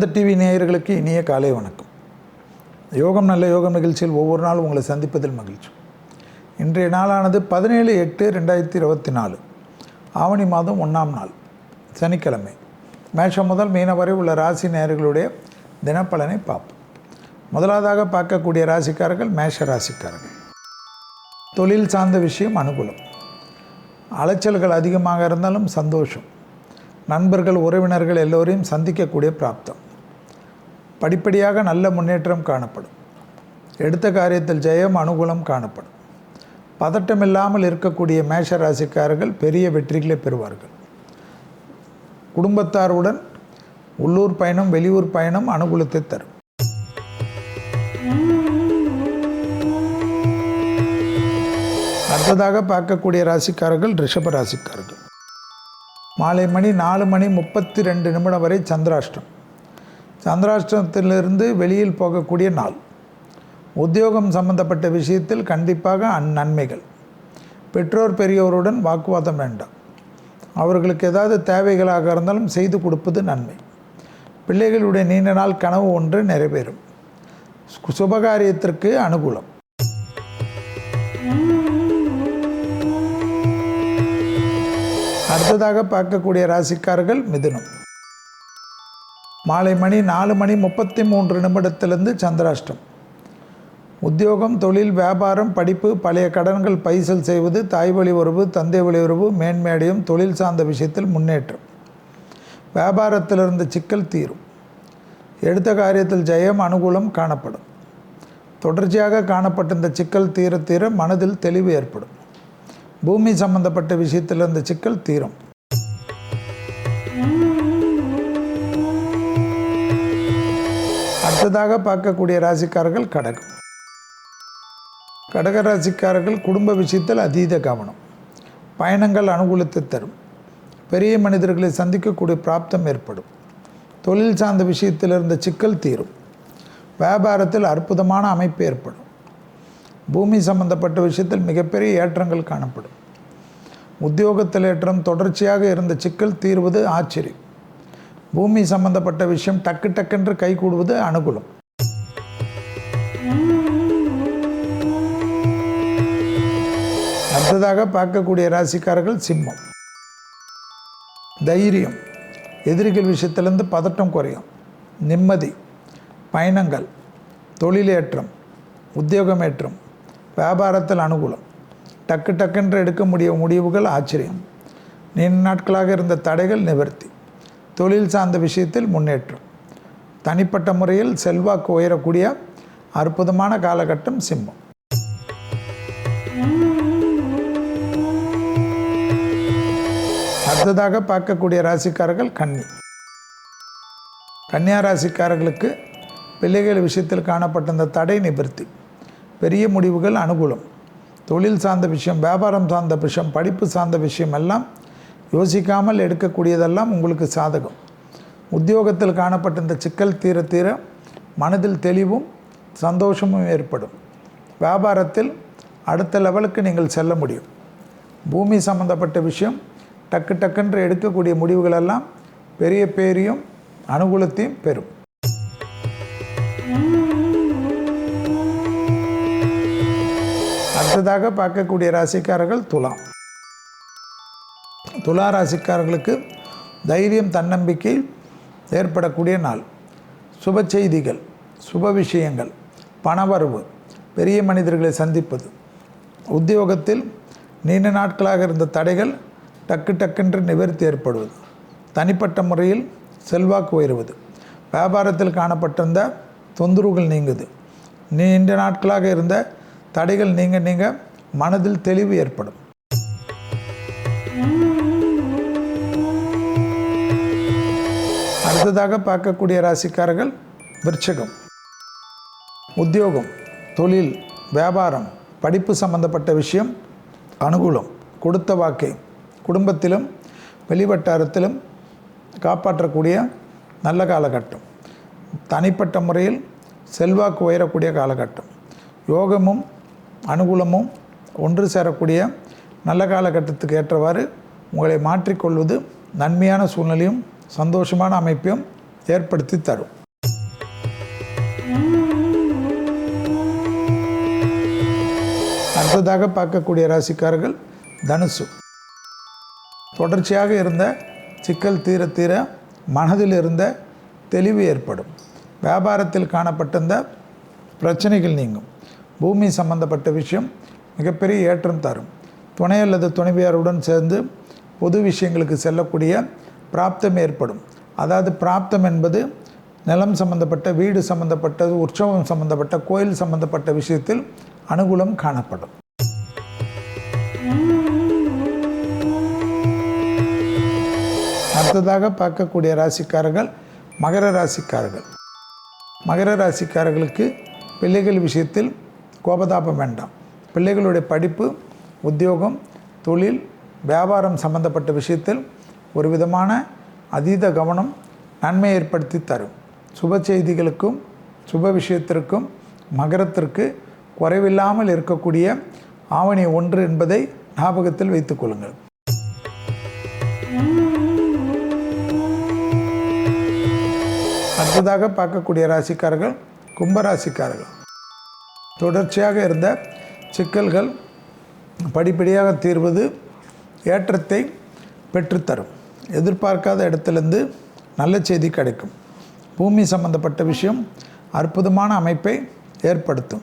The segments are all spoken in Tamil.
ஆனந்த டிவி நேயர்களுக்கு இனிய காலை வணக்கம். யோகம் நல்ல யோகம் நிகழ்ச்சியில் ஒவ்வொரு நாளும் உங்களை சந்திப்பதில் மகிழ்ச்சி. இன்றைய நாளானது பதினேழு எட்டு ரெண்டாயிரத்தி இருபத்தி நாலு. ஆவணி மாதம் ஒன்றாம் நாள் சனிக்கிழமை. மேஷம் முதல் மீன வரை உள்ள ராசி நேயர்களுடைய தினப்பலனை பார்ப்போம். முதலாவதாக பார்க்கக்கூடிய ராசிக்காரர்கள் மேஷ ராசிக்காரர்கள். தொழில் சார்ந்த விஷயம் அனுகூலம். அலைச்சல்கள் அதிகமாக இருந்தாலும் சந்தோஷம். நண்பர்கள் உறவினர்கள் எல்லோரையும் சந்திக்கக்கூடிய பிராப்தம். படிப்படியாக நல்ல முன்னேற்றம் காணப்படும். எடுத்த காரியத்தில் ஜெயம் அனுகூலம் காணப்படும். பதட்டம் இல்லாமல் இருக்கக்கூடிய மேஷ ராசிக்காரர்கள் பெரிய வெற்றிகளை பெறுவார்கள். குடும்பத்தாருடன் உள்ளூர் பயணம் வெளியூர் பயணம் அனுகூலத்தை தரும். அடுத்ததாக பார்க்கக்கூடிய ராசிக்காரர்கள் ரிஷப ராசிக்காரர்கள். மாலை மணி நாலு மணி முப்பத்தி ரெண்டு நிமிடம் வரை சந்திராஷ்டம். சந்திராஷ்டத்திலிருந்து வெளியில் போகக்கூடிய நாள். உத்தியோகம் சம்பந்தப்பட்ட விஷயத்தில் கண்டிப்பாக அந் நன்மைகள். பெற்றோர் பெரியோருடன் வாக்குவாதம் வேண்டாம். அவர்களுக்கு ஏதாவது தேவைகளாக இருந்தாலும் செய்து கொடுப்பது நன்மை. பிள்ளைகளுடைய நீண்ட நாள் கனவு ஒன்று நிறைவேறும். சுபகாரியத்திற்கு அனுகூலம். அடுத்ததாக பார்க்கக்கூடிய ராசிக்காரர்கள் மிதுனம். மாலை மணி நாலு மணி முப்பத்தி மூன்று நிமிடத்திலிருந்து சந்திராஷ்டம். உத்தியோகம் தொழில் வியாபாரம் படிப்பு பழைய கடன்கள் பைசல் செய்வது தாய் வழி உறவு தந்தை வழி உறவு மேன்மேடையும் தொழில் சார்ந்த விஷயத்தில் முன்னேற்றம். வியாபாரத்தில் இருந்த சிக்கல் தீரும். எடுத்த காரியத்தில் ஜெயம் அனுகூலம் காணப்படும். தொடர்ச்சியாக காணப்பட்ட இந்த சிக்கல் தீர தீர மனதில் தெளிவு ஏற்படும். பூமி சம்பந்தப்பட்ட விஷயத்தில் இருந்த சிக்கல் தீரும். அடுத்ததாக பார்க்கக்கூடிய ராசிக்காரர்கள் கடகம். கடக ராசிக்காரர்கள் குடும்ப விஷயத்தில் அதீத கவனம். பயணங்கள் அனுகூலத்தை தரும். பெரிய மனிதர்களை சந்திக்கக்கூடிய பிராப்தம் ஏற்படும். தொழில் சார்ந்த விஷயத்தில் இருந்த சிக்கல் தீரும். வியாபாரத்தில் அற்புதமான அமைப்பு ஏற்படும். பூமி சம்பந்தப்பட்ட விஷயத்தில் மிகப்பெரிய ஏற்றங்கள் காணப்படும். உத்தியோகத்தில் ஏற்றம் தொடர்ச்சியாக இருந்த சிக்கல் தீர்வது ஆச்சரியம். பூமி சம்பந்தப்பட்ட விஷயம் டக்கு டக்கென்று கைகூடுவது அனுகூலம். அடுத்ததாக பார்க்கக்கூடிய ராசிக்காரர்கள் சிம்மம். தைரியம். எதிரிகள் விஷயத்திலிருந்து பதட்டம் குறையும். நிம்மதி. பயணங்கள். தொழிலேற்றம். உத்தியோகமேற்றம். வியாபாரத்தில் அனுகூலம். டக்கு டக்குன்று எடுக்க முடிய முடிவுகள் ஆச்சரியம். நீண்ட நாட்களாக இருந்த தடைகள் நிவர்த்தி. தொழில் சார்ந்த விஷயத்தில் முன்னேற்றம். தனிப்பட்ட முறையில் செல்வாக்கு உயரக்கூடிய அற்புதமான காலகட்டம் சிம்மம். அடுத்ததாக பார்க்கக்கூடிய ராசிக்காரர்கள் கன்னி. கன்னியா ராசிக்காரர்களுக்கு பிள்ளைகள் விஷயத்தில் காணப்பட்ட இந்த தடை நிவர்த்தி. பெரிய முடிவுகள் அனுகூலம். தொழில் சார்ந்த விஷயம் வியாபாரம் சார்ந்த விஷயம் படிப்பு சார்ந்த விஷயம் எல்லாம் யோசிக்காமல் எடுக்கக்கூடியதெல்லாம் உங்களுக்கு சாதகம். உத்தியோகத்தில் காணப்பட்ட இந்த சிக்கல் தீர தீர மனதில் தெளிவும் சந்தோஷமும் ஏற்படும். வியாபாரத்தில் அடுத்த லெவலுக்கு நீங்கள் செல்ல முடியும். பூமி சம்பந்தப்பட்ட விஷயம் டக்கு டக்குன்று எடுக்கக்கூடிய முடிவுகளெல்லாம் பெரிய பேரையும் அனுகூலத்தையும் பெறும். அடுத்ததாக பார்க்கக்கூடிய ராசிக்காரர்கள் துலாம். துளாராசிக்காரர்களுக்கு தைரியம் தன்னம்பிக்கை ஏற்படக்கூடிய நாள். சுப செய்திகள் சுப விஷயங்கள் பணவரவு பெரிய மனிதர்களை சந்திப்பது. உத்தியோகத்தில் நீண்ட நாட்களாக இருந்த தடைகள் டக்கு டக்கென்று நிவர்த்தி ஏற்படுவது. தனிப்பட்ட முறையில் செல்வாக்கு உயர்வது. வியாபாரத்தில் காணப்பட்டிருந்த தொந்தரவுகள் நீங்குது. நீண்ட நாட்களாக இருந்த தடைகள் நீங்க நீங்க மனதில் தெளிவு ஏற்படும். அடுத்ததாக பார்க்கக்கூடிய ராசிக்காரர்கள் விருச்சகம் உத்தியோகம் தொழில் வியாபாரம் படிப்பு சம்பந்தப்பட்ட விஷயம் அனுகூலம் கொடுத்த வாக்கை குடும்பத்திலும் வெளிவட்டாரத்திலும் காப்பாற்றக்கூடிய நல்ல காலகட்டம். தனிப்பட்ட முறையில் செல்வாக்கு உயரக்கூடிய காலகட்டம். யோகமும் அனுகூலமும் ஒன்று சேரக்கூடிய நல்ல காலகட்டத்துக்கு ஏற்றவாறு உங்களை மாற்றிக்கொள்வது நன்மையான சூழ்நிலையும் சந்தோஷமான அமைப்பையும் ஏற்படுத்தி தரும். அடுத்ததாக பார்க்கக்கூடிய ராசிக்காரர்கள் தனுசு. தொடர்ச்சியாக இருந்த சிக்கல் தீர தீர மனதில் இருந்த தெளிவு ஏற்படும். வியாபாரத்தில் காணப்பட்டிருந்த பிரச்சனைகள் நீங்கும். பூமி சம்பந்தப்பட்ட விஷயம் மிகப்பெரிய ஏற்றம் தரும். துணை அல்லது துணைவியாருடன் சேர்ந்து பொது விஷயங்களுக்கு செல்லக்கூடிய பிராப்தம் ஏற்படும். அதாவது பிராப்தம் என்பது நிலம் சம்பந்தப்பட்ட வீடு சம்பந்தப்பட்டது உற்சவம் சம்பந்தப்பட்ட கோயில் சம்பந்தப்பட்ட விஷயத்தில் அனுகூலம் காணப்படும். அடுத்ததாக பார்க்கக்கூடிய ராசிக்காரர்கள் மகர ராசிக்காரர்கள். மகர ராசிக்காரர்களுக்கு பிள்ளைகள் விஷயத்தில் கோபதாபம் வேண்டாம். பிள்ளைகளுடைய படிப்பு உத்தியோகம் தொழில் வியாபாரம் சம்பந்தப்பட்ட விஷயத்தில் ஒரு விதமான அதீத கவனம் நன்மை ஏற்படுத்தி தரும். சுப செய்திகளுக்கும் சுப விஷயத்திற்கும் மகரத்திற்கு குறைவில்லாமல் இருக்கக்கூடிய ஆவணி ஒன்று என்பதை ஞாபகத்தில் வைத்துக் கொள்ளுங்கள். அடுத்ததாக பார்க்கக்கூடிய ராசிக்காரர்கள் கும்பராசிக்காரர்கள். தொடர்ச்சியாக இருந்த சிக்கல்கள் படிப்படியாக தீர்வது ஏற்றத்தை பெற்றுத்தரும். எதிர்பார்க்காத இடத்துலேருந்து நல்ல செய்தி கிடைக்கும். பூமி சம்பந்தப்பட்ட விஷயம் அற்புதமான அமைப்பை ஏற்படுத்தும்.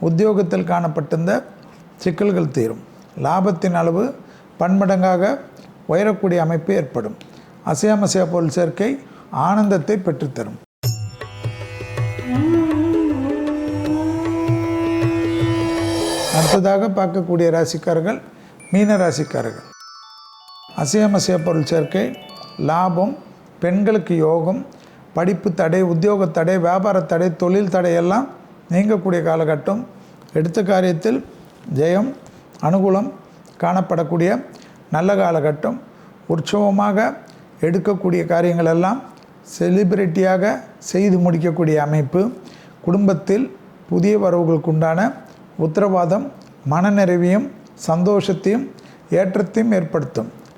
உத்தியோகத்தில் காணப்பட்டிருந்த சிக்கல்கள் தீரும். லாபத்தின் அளவு பன்மடங்காக உயரக்கூடிய அமைப்பு ஏற்படும். அசையாமசையா பொருள் சேர்க்கை ஆனந்தத்தை பெற்றுத்தரும். அடுத்ததாக பார்க்கக்கூடிய ராசிக்காரர்கள் மீன ராசிக்காரர்கள். அசையமசைய பொருள் சேர்க்கை லாபம் பெண்களுக்கு யோகம் படிப்பு தடை உத்தியோக தடை வியாபார தடை தொழில் தடை எல்லாம் நீங்கக்கூடிய காலகட்டம். எடுத்த காரியத்தில் ஜெயம் அனுகூலம் காணப்படக்கூடிய நல்ல காலகட்டம். உற்சவமாக எடுக்கக்கூடிய காரியங்கள் எல்லாம் செலிபிரிட்டியாக செய்து முடிக்கக்கூடிய அமைப்பு. குடும்பத்தில் புதிய வரவுகளுக்கு உண்டான உத்தரவாதம் மனநிறைவையும் சந்தோஷத்தையும் ஏற்றத்தையும் ஏற்படுத்தும்.